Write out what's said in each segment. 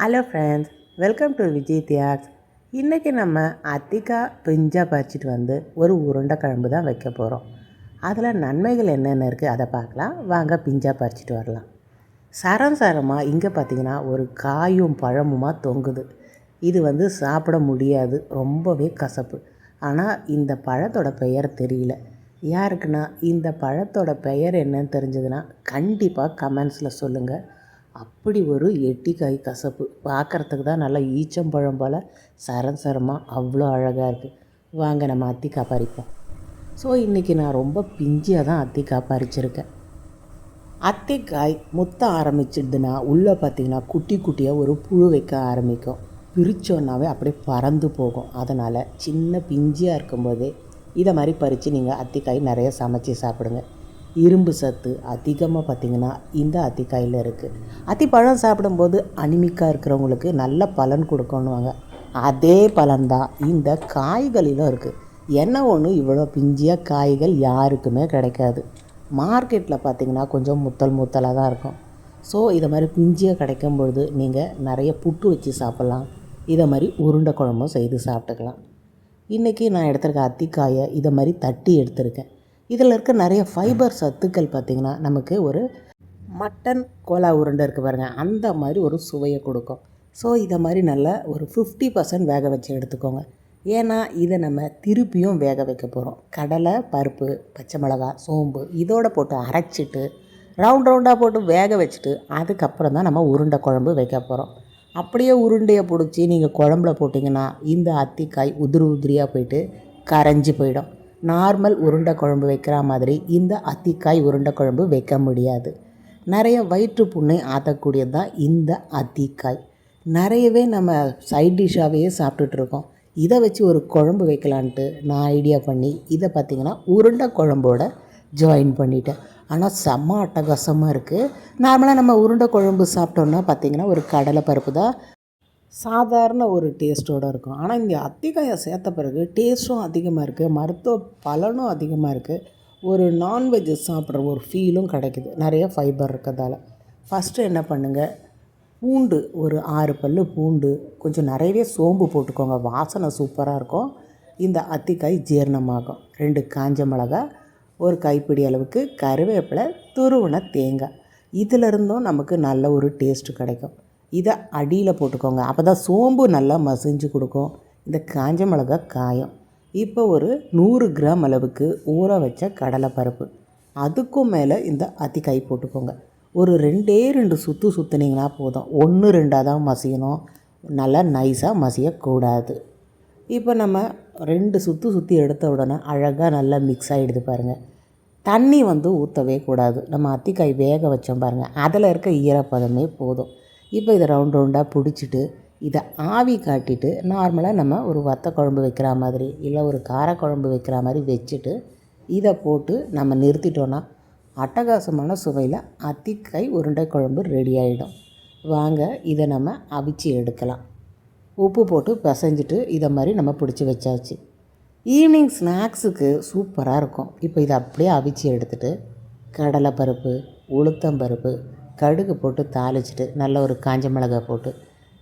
Hello friends welcome to Vijay Thiyags இன்றைக்கி நம்ம அத்திக்கா பிஞ்சாக பறிச்சிட்டு வந்து ஒரு உருண்டை குழம்பு தான் வைக்க போகிறோம் அதில் நன்மைகள் என்னென்ன இருக்குது அதை பார்க்கலாம். வாங்க பிஞ்சா பறிச்சிட்டு வரலாம். சரம் சரமாக இங்கே பார்த்தீங்கன்னா ஒரு காயும் பழமுமாக தொங்குது. இது வந்து சாப்பிட முடியாது. ரொம்பவே கசப்பு. ஆனால் இந்த பழத்தோட பெயர் தெரியல. யாருக்குன்னா இந்த பழத்தோட பெயர் என்னன்னு தெரிஞ்சதுன்னா கண்டிப்பாக கமெண்ட்ஸில் சொல்லுங்கள் அப்படி ஒரு எட்டிக்காய் கசப்பு. பார்க்குறதுக்கு தான் நல்லா ஈச்சம்பழம் போல் சரம் சரமாக அவ்வளோ அழகாக இருக்குது வாங்க நம்ம அத்திக்காய் பறிப்போம். ஸோ இன்றைக்கி நான் ரொம்ப பிஞ்சியாக தான் அத்திக்காய் பறிச்சிருக்கேன். அத்திக்காய் முத்த ஆரம்பிச்சிடுதுன்னா உள்ளே பார்த்தீங்கன்னா குட்டி குட்டியாக ஒரு புழு வைக்க ஆரம்பிக்கும். பிரித்தோன்னாவே அப்படியே பறந்து போகும். அதனால் சின்ன பிஞ்சியாக இருக்கும்போதே இதை மாதிரி பறித்து நீங்கள் அத்திக்காய் நிறைய சமைச்சு சாப்பிடுங்க. இரும்பு சத்து அதிகமாக பார்த்திங்கன்னா இந்த அத்திக்காயில் இருக்குது அத்திப்பழம் சாப்பிடும்போது அனிமிக்காக இருக்கிறவங்களுக்கு நல்ல பலன் கொடுக்கணுவாங்க. அதே பலன் தான் இந்த காய்களிலும் இருக்குது என்ன ஒன்று இவ்வளோ பிஞ்சியாக காய்கள் யாருக்குமே கிடைக்காது. மார்க்கெட்டில் பார்த்திங்கன்னா கொஞ்சம் முத்தல் முத்தலாக தான் இருக்கும். ஸோ இதை மாதிரி பிஞ்சியாக கிடைக்கும் பொழுது நீங்கள் நிறைய புட்டு வச்சு சாப்பிட்லாம். இதை மாதிரி உருண்டை குழம்பும் செய்து சாப்பிட்டுக்கலாம். இன்றைக்கி நான் எடுத்திருக்க அத்திக்காயை இதை மாதிரி தட்டி எடுத்திருக்கேன். இதில் இருக்க நிறைய ஃபைபர் சத்துக்கள் பார்த்திங்கன்னா நமக்கு ஒரு மட்டன் கோலா உருண்டை இருக்குது பாருங்கள் அந்த மாதிரி ஒரு சுவையை கொடுக்கும். ஸோ இதை மாதிரி நல்லா ஒரு ஃபிஃப்டி பர்சன்ட் வேக வச்சு எடுத்துக்கோங்க. ஏன்னா இதை நம்ம திருப்பியும் வேக வைக்க போகிறோம் கடலை பருப்பு பச்சை மிளகாய் சோம்பு இதோட போட்டு அரைச்சிட்டு ரவுண்ட் ரவுண்டாக போட்டு வேக வச்சுட்டு அதுக்கப்புறம் தான் நம்ம உருண்டை குழம்பு வைக்க போகிறோம் அப்படியே உருண்டையை பிடிச்சி நீங்கள் குழம்புல போட்டிங்கன்னா இந்த அத்திக்காய் உதிரி உதிரியாக போயிட்டு கரைஞ்சி போயிடும். நார்மல் உருண்டை குழம்பு வைக்கிற மாதிரி இந்த அத்திக்காய் உருண்டை குழம்பு வைக்க முடியாது. நிறைய வயிற்று புண்ணை ஆற்றக்கூடியது தான் இந்த அத்திக்காய். நிறையவே நம்ம சைட் டிஷ்ஷாகவே சாப்பிட்டுட்ருக்கோம் இதை வச்சு ஒரு குழம்பு வைக்கலான்ட்டு நான் ஐடியா பண்ணி இதை பார்த்திங்கன்னா உருண்டை குழம்போட ஜாயின் பண்ணிட்டேன். ஆனால் செம்ம அட்டகாசமாக இருக்குது நார்மலாக நம்ம உருண்டை குழம்பு சாப்பிட்டோன்னா பார்த்திங்கன்னா ஒரு கடலை பருப்பு தான் சாதாரண ஒரு டேஸ்ட்டோடு இருக்கும். ஆனால் இங்கே அத்திக்காயை சேர்த்த பிறகு டேஸ்ட்டும் அதிகமாக இருக்குது மருத்துவ பலனும் அதிகமாக இருக்குது ஒரு நான்வெஜ் சாப்பிட்ற ஒரு ஃபீலும் கிடைக்குது. நிறைய ஃபைபர் இருக்கிறதால. ஃபஸ்ட்டு என்ன பண்ணுங்கள் பூண்டு ஒரு ஆறு பல் பூண்டு கொஞ்சம் நிறையவே சோம்பு போட்டுக்கோங்க. வாசனை சூப்பராக இருக்கும். இந்த அத்திக்காய் ஜீரணமாகும். ரெண்டு காஞ்ச மிளகா ஒரு கைப்பிடி அளவுக்கு கருவேப்பிலை துருவன தேங்காய். இதிலிருந்தும் நமக்கு நல்ல ஒரு டேஸ்ட்டு கிடைக்கும். இதை அடியில் போட்டுக்கோங்க. அப்போ தான் சோம்பு நல்லா மசிஞ்சு கொடுக்கும். இந்த காஞ்ச மிளகா காயம். இப்போ ஒரு நூறு கிராம் அளவுக்கு ஊற வச்ச கடலைப்பருப்பு. அதுக்கும் மேலே இந்த அத்திக்காய் போட்டுக்கோங்க. ஒரு ரெண்டே ரெண்டு சுற்று சுற்றுனீங்கன்னா போதும். ஒன்று ரெண்டாக தான் மசியணும். நல்லா நைஸாக மசியக்கூடாது. இப்போ நம்ம ரெண்டு சுற்று சுற்றி எடுத்த உடனே அழகாக நல்லா மிக்ஸ் ஆகிடுது பாருங்கள் தண்ணி வந்து ஊற்றவே கூடாது. நம்ம அத்திக்காய் வேக வச்சோம் பாருங்கள் அதில் இருக்க ஈரப்பதமே போதும். இப்போ இதை ரவுண்ட் ரவுண்டாக பிடிச்சிட்டு இதை ஆவி காட்டிட்டு நார்மலாக நம்ம ஒரு வத்த குழம்பு வைக்கிற மாதிரி இல்லை ஒரு காரக்குழம்பு வைக்கிற மாதிரி வச்சுட்டு இதை போட்டு நம்ம நிறுத்திட்டோன்னா அட்டகாசமான சுவையில் அத்திக்காய் உருண்டை குழம்பு ரெடி ஆகிடும் வாங்க இதை நம்ம அவிச்சு எடுக்கலாம். உப்பு போட்டு பிசைஞ்சிட்டு இதை மாதிரி நம்ம பிடிச்சி வச்சாச்சு. ஈவினிங் ஸ்நாக்ஸுக்கு சூப்பராக இருக்கும். இப்போ இதை அப்படியே அவிச்சு எடுத்துகிட்டு கடலைப்பருப்பு உளுத்தம்பருப்பு கடுகு போட்டு தாளிச்சிட்டு நல்ல ஒரு காஞ்ச மிளகாய் போட்டு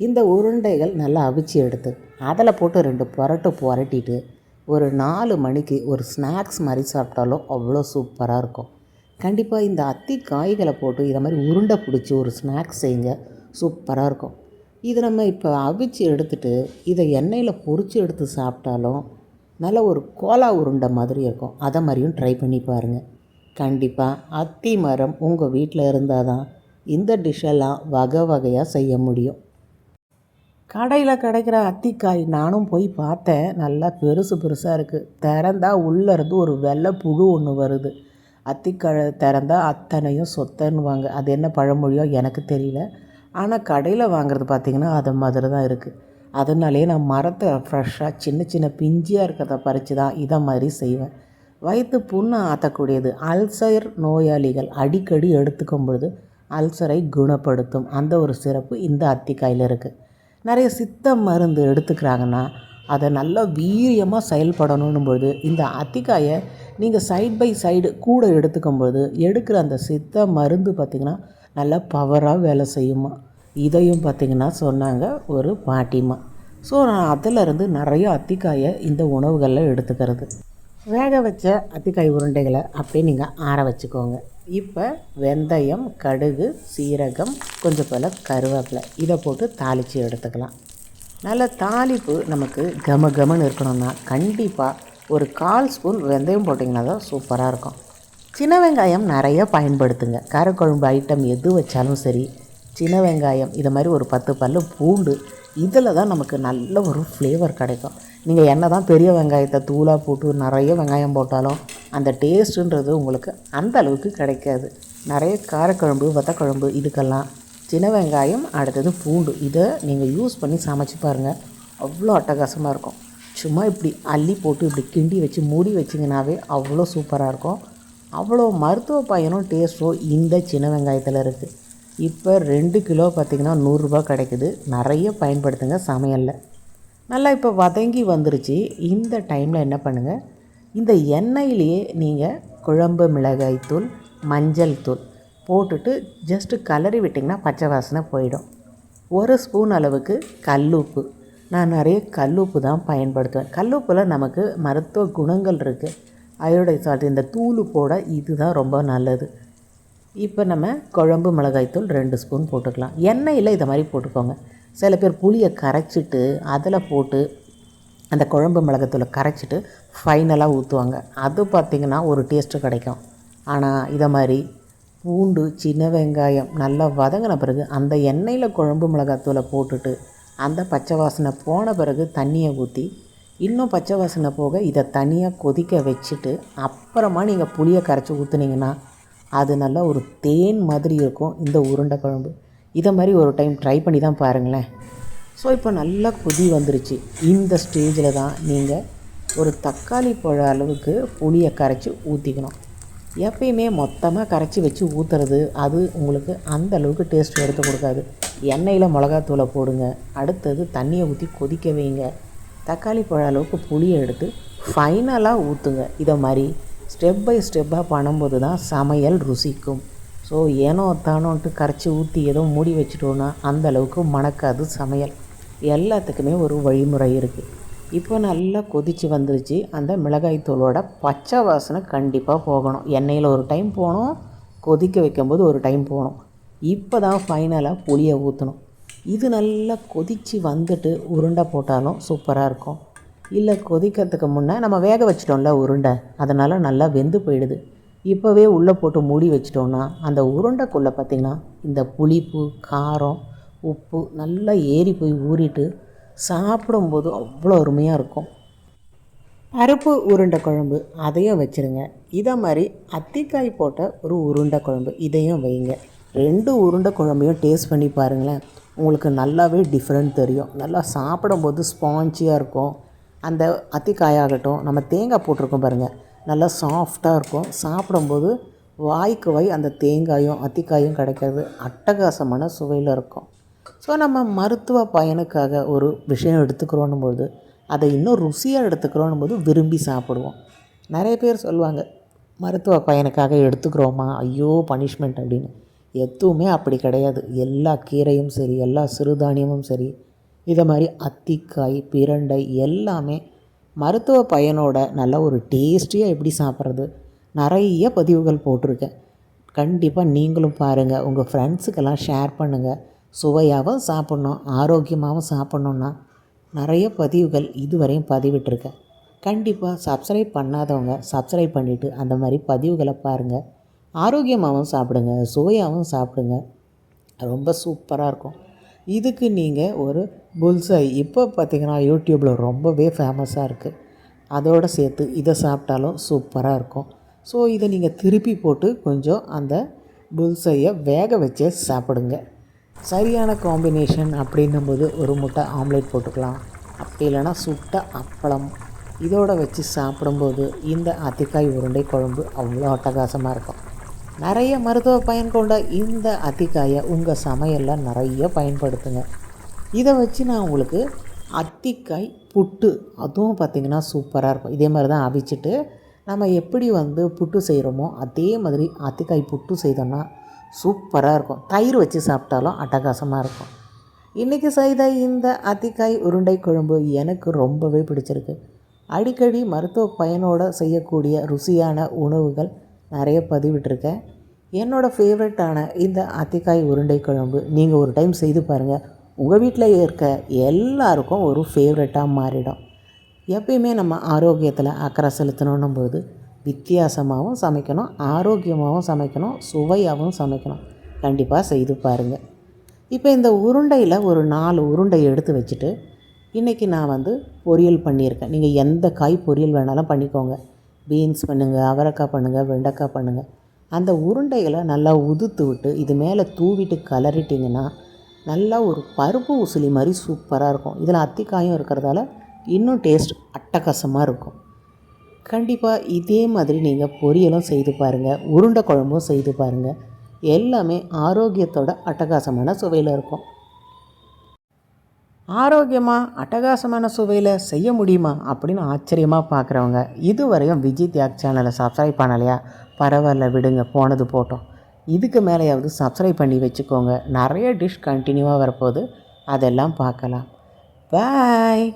இந்த உருண்டைகள் நல்லா அவிச்சு எடுத்து அதில் போட்டு ரெண்டு புரட்டு புரட்டிட்டு ஒரு நாலு மணிக்கு ஒரு ஸ்நாக்ஸ் மாதிரி சாப்பிட்டாலும் அவ்வளோ சூப்பராக இருக்கும். கண்டிப்பாக இந்த அத்தி காய்களை போட்டு இதை மாதிரி உருண்டை பிடிச்சி ஒரு ஸ்நாக்ஸ் செய்யுங்க. சூப்பராக இருக்கும். இது நம்ம இப்போ அவிச்சு எடுத்துட்டு இதை எண்ணெயில் பொறிச்சு எடுத்து சாப்பிட்டாலும் நல்ல ஒரு கோலா உருண்டை மாதிரி இருக்கும். அதை மாதிரியும் ட்ரை பண்ணி பாருங்கள் கண்டிப்பாக அத்தி மரம் உங்கள் வீட்டில் இருந்தால் தான் இந்த டிஷ்ஷெல்லாம் வகை வகையாக செய்ய முடியும். கடையில் கிடைக்கிற அத்திக்காய் நானும் போய் பார்த்தேன். நல்லா பெருசு பெருசாக இருக்குது திறந்தால் உள்ளேருந்து ஒரு வெள்ளை புழு ஒன்று வருது. அத்திக்காய் திறந்தால் அத்தனையும் சொத்தன்னுவாங்க. அது என்ன பழமொழியோ எனக்கு தெரியல. ஆனால் கடையில் வாங்குறது பார்த்திங்கன்னா அது மாதிரி தான் இருக்குது அதனாலே நான் மரத்தை ஃப்ரெஷ்ஷாக சின்ன சின்ன பிஞ்சியாக இருக்கிறத பறித்து தான் இதை மாதிரி செய்வேன். வயிற்று புண்ணை ஆற்றக்கூடியது அல்சர் நோயாளிகள் அடிக்கடி எடுத்துக்கும் பொழுது அல்சரை குணப்படுத்தும் அந்த ஒரு சிறப்பு இந்த அத்திக்காயில் இருக்குது நிறைய சித்த மருந்து எடுத்துக்கிறாங்கன்னா அதை நல்லா வீரியமாக செயல்படணும் பொழுது இந்த அத்திக்காயை நீங்கள் சைட் பை சைடு கூட எடுத்துக்கும் பொழுது எடுக்கிற அந்த சித்த மருந்து பார்த்திங்கன்னா நல்லா பவராக வேலை செய்யுமா? இதையும் பார்த்திங்கன்னா சொன்னாங்க ஒரு பாட்டிமா ஸோ நான் அதிலிருந்து நிறைய அத்திக்காயை இந்த உணவுகளில் எடுத்துக்கிறது. வேக வச்ச அத்திக்காய் உருண்டைகளை அப்படியே நீங்கள் ஆற வச்சுக்கோங்க. இப்போ வெந்தயம் கடுகு சீரகம் கொஞ்சம் போல் கருவேப்பிலை. இதை போட்டு தாளித்து எடுத்துக்கலாம். நல்ல தாளிப்பு நமக்கு கம கமன்னு இருக்கணும்னா கண்டிப்பாக ஒரு கால் ஸ்பூன் வெந்தயம் போட்டிங்கன்னா தான் சூப்பராக இருக்கும். சின்ன வெங்காயம் நிறைய பயன்படுத்துங்க. காரக்குழம்பு ஐட்டம் எது வச்சாலும் சரி சின்ன வெங்காயம் இதை மாதிரி ஒரு பத்து பல்லு பூண்டு இதில் தான் நமக்கு நல்ல ஒரு ஃப்ளேவர் கிடைக்கும். நீங்கள் என்ன தான் பெரிய வெங்காயத்தை தூளாக போட்டு நிறைய வெங்காயம் போட்டாலும் அந்த டேஸ்ட்டுன்றது உங்களுக்கு அந்த அளவுக்கு கிடைக்காது. நிறைய காரக்குழம்பு வத்தக்குழம்பு இதுக்கெல்லாம் சின்ன வெங்காயம் அடுத்தது பூண்டு. இதை நீங்கள் யூஸ் பண்ணி சமைச்சு பாருங்கள் அவ்வளோ அட்டகாசமாக இருக்கும். சும்மா இப்படி அள்ளி போட்டு இப்படி கிண்டி வச்சு மூடி வச்சிங்கனாவே அவ்வளோ சூப்பராக இருக்கும். அவ்வளோ மருத்துவ பயனும் டேஸ்ட்டும் இந்த சின்ன வெங்காயத்தில் இருக்குது இப்போ ரெண்டு கிலோ பார்த்திங்கன்னா நூறுரூபா கிடைக்குது. நிறைய பயன்படுத்துங்க சமையலில். நல்லா இப்போ வதங்கி வந்துருச்சு. இந்த டைமில் என்ன பண்ணுங்கள் இந்த எண்ணெயிலேயே நீங்கள் குழம்பு மிளகாய்த்தூள் மஞ்சள் தூள் போட்டுட்டு ஜஸ்ட்டு கலரி விட்டிங்கன்னா பச்சை வாசனை போயிடும். ஒரு ஸ்பூன் அளவுக்கு கல்லுப்பு. நான் நிறைய கல்லுப்பு தான் பயன்படுத்துவேன். கல்லுப்பில் நமக்கு மருத்துவ குணங்கள் இருக்குது அயோடைட் சால்ட் இந்த தூள் போட இதுதான் ரொம்ப நல்லது. இப்போ நம்ம குழம்பு மிளகாய்த்தூள் ரெண்டு ஸ்பூன் போட்டுக்கலாம். எண்ணெயில் இதை மாதிரி போட்டுக்கோங்க. சில பேர் புளியை கரைச்சிட்டு அதில் போட்டு அந்த குழம்பு மிளகாத்தூளை கரைச்சிட்டு ஃபைனலாக ஊற்றுவாங்க அது பார்த்திங்கன்னா ஒரு டேஸ்ட்டு கிடைக்கும். ஆனால் இதை மாதிரி பூண்டு சின்ன வெங்காயம் நல்லா வதங்கின பிறகு அந்த எண்ணெயில் குழம்பு மிளகாத்தூளை போட்டுட்டு அந்த பச்சை வாசனை போன பிறகு தண்ணியை ஊற்றி இன்னும் பச்சை வாசனை போக இதை தனியாக கொதிக்க வச்சுட்டு அப்புறமா நீங்கள் புளியை கரைச்சி ஊற்றுனீங்கன்னா அது நல்லா ஒரு தேன் மாதிரி இருக்கும் இந்த உருண்டை குழம்பு. இதை மாதிரி ஒரு டைம் ட்ரை பண்ணி தான் பாருங்களேன். ஸோ இப்போ நல்லா கொதி வந்துருச்சு. இந்த ஸ்டேஜில் தான் நீங்கள் ஒரு தக்காளி பழ அளவுக்கு புளியை கரைச்சி ஊற்றிக்கணும் எப்பயுமே மொத்தமாக கரைச்சி வச்சு ஊற்றுறது அது உங்களுக்கு அந்த அளவுக்கு டேஸ்ட் எடுத்து கொடுக்காது. எண்ணெயில் மிளகாத்தூளை போடுங்க. அடுத்தது தண்ணியை ஊற்றி கொதிக்க வைங்க. தக்காளி பழ அளவுக்கு புளியை எடுத்து ஃபைனலாக ஊற்றுங்க இதை மாதிரி ஸ்டெப் பை ஸ்டெப்பாக பண்ணும்போது தான் சமையல் ருசிக்கும். ஸோ ஏனோ தானோன்ட்டு கரைச்சி ஊற்றி ஏதோ மூடி வச்சுட்டோன்னா அந்த அளவுக்கு மணக்காது சமையல். எல்லாத்துக்குமே ஒரு வழிமுறை இருக்குது இப்போ நல்லா கொதித்து வந்துருச்சு. அந்த மிளகாய் தூளோட பச்சை வாசனை கண்டிப்பாக போகணும். எண்ணெயில் ஒரு டைம் போகணும் கொதிக்க வைக்கும்போது ஒரு டைம் போகணும் இப்போ தான் ஃபைனலாக புளியை ஊற்றணும் இது நல்லா கொதித்து வந்துட்டு உருண்டை போட்டாலும் சூப்பராக இருக்கும். இல்லை கொதிக்கிறதுக்கு முன்னே நம்ம வேக வச்சிட்டோம்ல உருண்டை. அதனால் நல்லா வெந்து போயிடுது. இப்போவே உள்ளே போட்டு மூடி வச்சிட்டோன்னா அந்த உருண்டைக்குள்ளே பார்த்திங்கன்னா இந்த புளிப்பு காரம் உப்பு நல்லா ஏறி போய் ஊறிட்டு சாப்பிடும்போது அவ்வளோ அருமையாக இருக்கும். பருப்பு உருண்டை குழம்பு அதையும் வச்சுருங்க. இதை மாதிரி அத்திக்காய் போட்ட ஒரு உருண்டை குழம்பு இதையும் வைங்க. ரெண்டு உருண்டை குழம்பையும் டேஸ்ட் பண்ணி பாருங்களேன். உங்களுக்கு நல்லாவே டிஃப்ரெண்ட் தெரியும். நல்லா சாப்பிடும்போது ஸ்பாஞ்சியாக இருக்கும். அந்த அத்திக்காயாகட்டும் நம்ம தேங்காய் போட்டிருக்கோம் பாருங்கள் நல்லா சாஃப்டாக இருக்கும். சாப்பிடும்போது வாய்க்கு வாய் அந்த தேங்காயும் அத்திக்காயும் கிடைக்கிறது. அட்டகாசமான சுவையில் இருக்கும். ஸோ நம்ம மருத்துவ பயனுக்காக ஒரு விஷயம் எடுத்துக்கிறோன்னும் போது அதை இன்னும் ருசியாக எடுத்துக்கிறோன்னும் போது விரும்பி சாப்பிடுவோம். நிறைய பேர் சொல்லுவாங்க மருத்துவ பயனுக்காக எடுத்துக்கிறோமா? ஐயோ பனிஷ்மெண்ட் அப்படின்னு. எதுவுமே அப்படி கிடையாது. எல்லா கீரையும் சரி எல்லா சிறுதானியமும் சரி இதை மாதிரி அத்திக்காய் பிரண்டை எல்லாமே மருத்துவ பயனோட நல்ல ஒரு டேஸ்டியாக எப்படி சாப்பிட்றது? நிறைய பதிவுகள் போட்டிருக்கேன். கண்டிப்பாக நீங்களும் பாருங்கள் உங்கள் ஃப்ரெண்ட்ஸுக்கெல்லாம் ஷேர் பண்ணுங்கள் சுவையாகவும் சாப்பிட்ணும் ஆரோக்கியமாகவும் சாப்பிட்ணுன்னா நிறைய பதிவுகள் இதுவரையும் பதிவிட்டிருக்கேன். கண்டிப்பாக சப்ஸ்கிரைப் பண்ணாதவங்க சப்ஸ்கிரைப் பண்ணிவிட்டு அந்த மாதிரி பதிவுகளை பாருங்கள் ஆரோக்கியமாகவும் சாப்பிடுங்க சுவையாகவும் சாப்பிடுங்க. ரொம்ப சூப்பராக இருக்கும். இதுக்கு நீங்கள் ஒரு புல்சை இப்போ பார்த்திங்கன்னா யூடியூப்பில் ரொம்பவே ஃபேமஸாக இருக்குது அதோடு சேர்த்து இதை சாப்பிட்டாலும் சூப்பராக இருக்கும். ஸோ இதை நீங்கள் திருப்பி போட்டு கொஞ்சம் அந்த புல்சையை வேக வச்சு சாப்பிடுங்க. சரியான காம்பினேஷன் அப்படின்னும் போது ஒரு முட்டை ஆம்லேட் போட்டுக்கலாம். அப்படி இல்லைன்னா சுட்ட அப்பளம். இதோடு வச்சு சாப்பிடும்போது இந்த அத்திக்காய் உருண்டை குழம்பு அவ்வளோ அட்டகாசமாக இருக்கும். நிறைய மருத்துவ பயன் கொண்ட இந்த அத்திக்காயை உங்கள் சமையலில் நிறைய பயன்படுத்துங்க. இதை வச்சு நான் உங்களுக்கு அத்திக்காய் புட்டு அதுவும் பார்த்திங்கன்னா சூப்பராக இருக்கும். இதே மாதிரி தான் அவிச்சிட்டு நம்ம எப்படி வந்து புட்டு செய்கிறோமோ அதே மாதிரி அத்திக்காய் புட்டு செய்தோம்னா சூப்பராக இருக்கும். தயிர் வச்சு சாப்பிட்டாலும் அட்டகாசமாக இருக்கும். இன்றைக்கி செய்த இந்த அத்திக்காய் உருண்டை குழம்பு எனக்கு ரொம்பவே பிடிச்சிருக்கு. அடிக்கடி மருத்துவ பயனோடு செய்யக்கூடிய ருசியான உணவுகள் நிறைய பதிவிட்டிருக்கேன். என்னோடய ஃபேவரட்டான இந்த அத்திக்காய் உருண்டை குழம்பு நீங்கள் ஒரு டைம் செய்து பாருங்கள் உங்கள் வீட்டில் இருக்க எல்லாருக்கும் ஒரு ஃபேவரட்டாக மாறிடும். எப்பயுமே நம்ம ஆரோக்கியத்தில் அக்கறை செலுத்தணும் போது வித்தியாசமாகவும் சமைக்கணும் ஆரோக்கியமாகவும் சமைக்கணும் சுவையாகவும் சமைக்கணும். கண்டிப்பாக செய்து பாருங்கள் இப்போ இந்த உருண்டையில் ஒரு நாலு உருண்டை எடுத்து வச்சுட்டு இன்றைக்கி நான் வந்து பொரியல் பண்ணியிருக்கேன். நீங்கள் எந்த காய் பொரியல் வேணாலும் பண்ணிக்கோங்க. பீன்ஸ் பண்ணுங்கள் அவரைக்காய் பண்ணுங்கள் வெண்டைக்காய் பண்ணுங்கள் அந்த உருண்டைகளை நல்லா உதுத்து விட்டு இது மேலே தூவிட்டு கலரிட்டிங்கன்னா நல்லா ஒரு பருப்பு உசிலி மாதிரி சூப்பராக இருக்கும். இதில் அத்திக்காயும் இருக்கிறதால இன்னும் டேஸ்ட் அட்டகாசமாக இருக்கும். கண்டிப்பாக இதே மாதிரி நீங்கள் பொரியலும் செய்து பாருங்கள் உருண்டை குழம்பும் செய்து பாருங்கள் எல்லாமே ஆரோக்கியத்தோட அட்டகாசமான சுவையில் இருக்கும். ஆரோக்கியமாக அட்டகாசமான சுவையில் செய்ய முடியுமா அப்படின்னு ஆச்சரியமாக பார்க்குறவங்க இதுவரையும் விஜய் தியாக் சேனலை சப்ஸ்கிரைப் பண்ணலையா? பரவாயில்ல விடுங்க போனது போட்டோம். இதுக்கு மேலேயாவது சப்ஸ்கிரைப் பண்ணி வச்சுக்கோங்க. நிறைய டிஷ் கண்டினியூவாக வரப்போகுது. அதெல்லாம் பார்க்கலாம். பாய்